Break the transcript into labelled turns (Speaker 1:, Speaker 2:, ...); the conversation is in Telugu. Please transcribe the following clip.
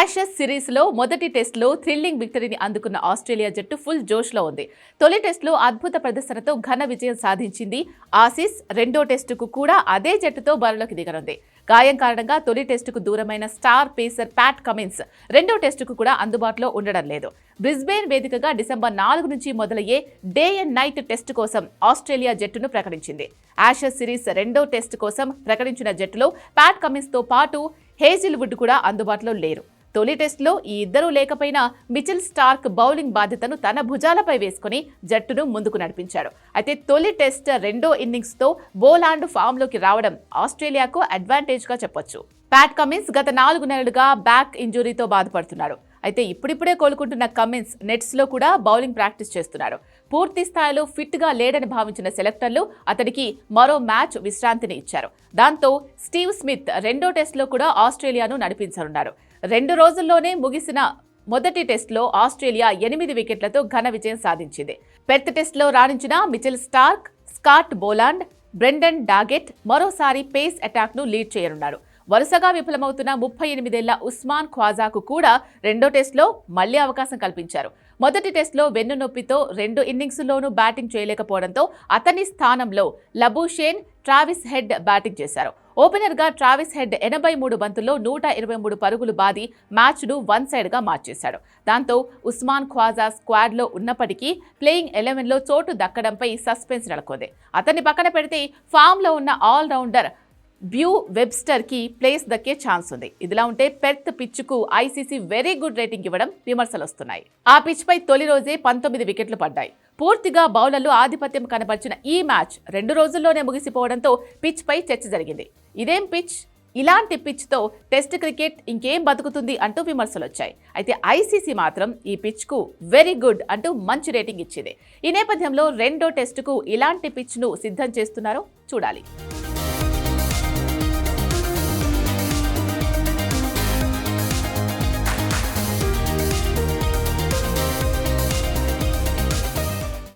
Speaker 1: యాషెస్ సిరీస్లో మొదటి టెస్ట్లో థ్రిల్లింగ్ విక్టరీని అందుకున్న ఆస్ట్రేలియా జట్టు ఫుల్ జోష్లో ఉంది. తొలి టెస్ట్లో అద్భుత ప్రదర్శనతో ఘన విజయం సాధించింది ఆసీస్. రెండో టెస్టుకు కూడా అదే జట్టుతో బరిలోకి దిగనుంది. గాయం కారణంగా తొలి టెస్టుకు దూరమైన స్టార్ పేసర్ ప్యాట్ కమిన్స్ రెండో టెస్టుకు కూడా అందుబాటులో ఉండడం లేదు. బ్రిస్బేన్ వేదికగా డిసెంబర్ నాలుగు నుంచి మొదలయ్యే డే అండ్ నైట్ టెస్ట్ కోసం ఆస్ట్రేలియా జట్టును ప్రకటించింది. యాషెస్ సిరీస్ రెండో టెస్ట్ కోసం ప్రకటించిన జట్టులో ప్యాట్ కమిన్స్తో పాటు హేజిల్వుడ్ కూడా అందుబాటులో లేరు. తొలి టెస్టులో ఈ ఇద్దరూ లేకపోయినా మిచిల్ స్టార్క్ బౌలింగ్ బాధ్యతను తన భుజాలపై వేసుకుని జట్టును ముందుకు నడిపించాడు. అయితే తొలి టెస్ట్ రెండో ఇన్నింగ్స్తో బోలాండ్ ఫామ్లోకి రావడం ఆస్ట్రేలియాకు అడ్వాంటేజ్గా చెప్పొచ్చు. ప్యాట్ కమిన్స్ గత నాలుగు నెలలుగా బ్యాక్ ఇంజురీతో బాధపడుతున్నాడు. అయితే ఇప్పుడిప్పుడే కోలుకుంటున్న కమిన్స్ నెట్స్లో కూడా బౌలింగ్ ప్రాక్టీస్ చేస్తున్నాడు. పూర్తి స్థాయిలో ఫిట్గా లేడని భావించిన సెలెక్టర్లు అతడికి మరో మ్యాచ్ విశ్రాంతిని ఇచ్చారు. దాంతో స్టీవ్ స్మిత్ రెండో టెస్ట్లో కూడా ఆస్ట్రేలియాను నడిపించనున్నారు. రెండు రోజుల్లోనే ముగిసిన మొదటి టెస్ట్లో ఆస్ట్రేలియా ఎనిమిది వికెట్లతో ఘన విజయం సాధించింది. పెర్త్ టెస్ట్లో రాణించిన Mitchell Starc Scott Boland Brendan Doggett మరోసారి పేస్ అటాక్ను లీడ్ చేయనున్నారు. వరుసగా విఫలమవుతున్న ముప్పై ఎనిమిదేళ్ళ ఉస్మాన్ ఖ్వాజాకు కూడా రెండో టెస్ట్లో మళ్ళీ అవకాశం కల్పించారు. మొదటి టెస్ట్లో వెన్నునొప్పితో రెండు ఇన్నింగ్స్లోనూ బ్యాటింగ్ చేయలేకపోవడంతో అతని స్థానంలో లబూషేన్ ట్రావిస్ హెడ్ బ్యాటింగ్ చేశారు. ఓపెనర్గా ట్రావిస్ హెడ్ ఎనభై మూడు బంతుల్లో నూట ఇరవై మూడు పరుగులు బాది మ్యాచ్ను వన్ సైడ్గా మార్చేశాడు. దాంతో ఉస్మాన్ ఖ్వాజా స్క్వాడ్లో ఉన్నప్పటికీ ప్లేయింగ్ ఎలెవెన్లో చోటు దక్కడంపై సస్పెన్స్ నెలకొంది. అతన్ని పక్కన పెడితే ఫామ్లో ఉన్న ఆల్రౌండర్ బ్యూ వెబ్స్టర్కి ప్లేస్ దక్కే ఛాన్స్ ఉంది. ఇదిలా ఉంటే పెర్త్ పిచ్కు ఐసీసీ వెరీ గుడ్ రేటింగ్ ఇవ్వడం విమర్శలు వస్తున్నాయి ఆ పిచ్పై తొలి రోజే పంతొమ్మిది వికెట్లు పడ్డాయి. పూర్తిగా బౌలర్లు ఆధిపత్యం కనబర్చిన ఈ మ్యాచ్ రెండు రోజుల్లోనే ముగిసిపోవడంతో పిచ్పై చర్చ జరిగింది. ఇదేం పిచ్? ఇలాంటి పిచ్తో టెస్ట్ క్రికెట్ ఇంకేం బతుకుతుంది అంటూ విమర్శలు వచ్చాయి అయితే ఐసీసీ మాత్రం ఈ పిచ్కు వెరీ గుడ్ అంటూ మంచి రేటింగ్ ఇచ్చింది. ఈ నేపథ్యంలో రెండో టెస్టుకు ఇలాంటి పిచ్ను సిద్ధం చేస్తున్నారో చూడాలి.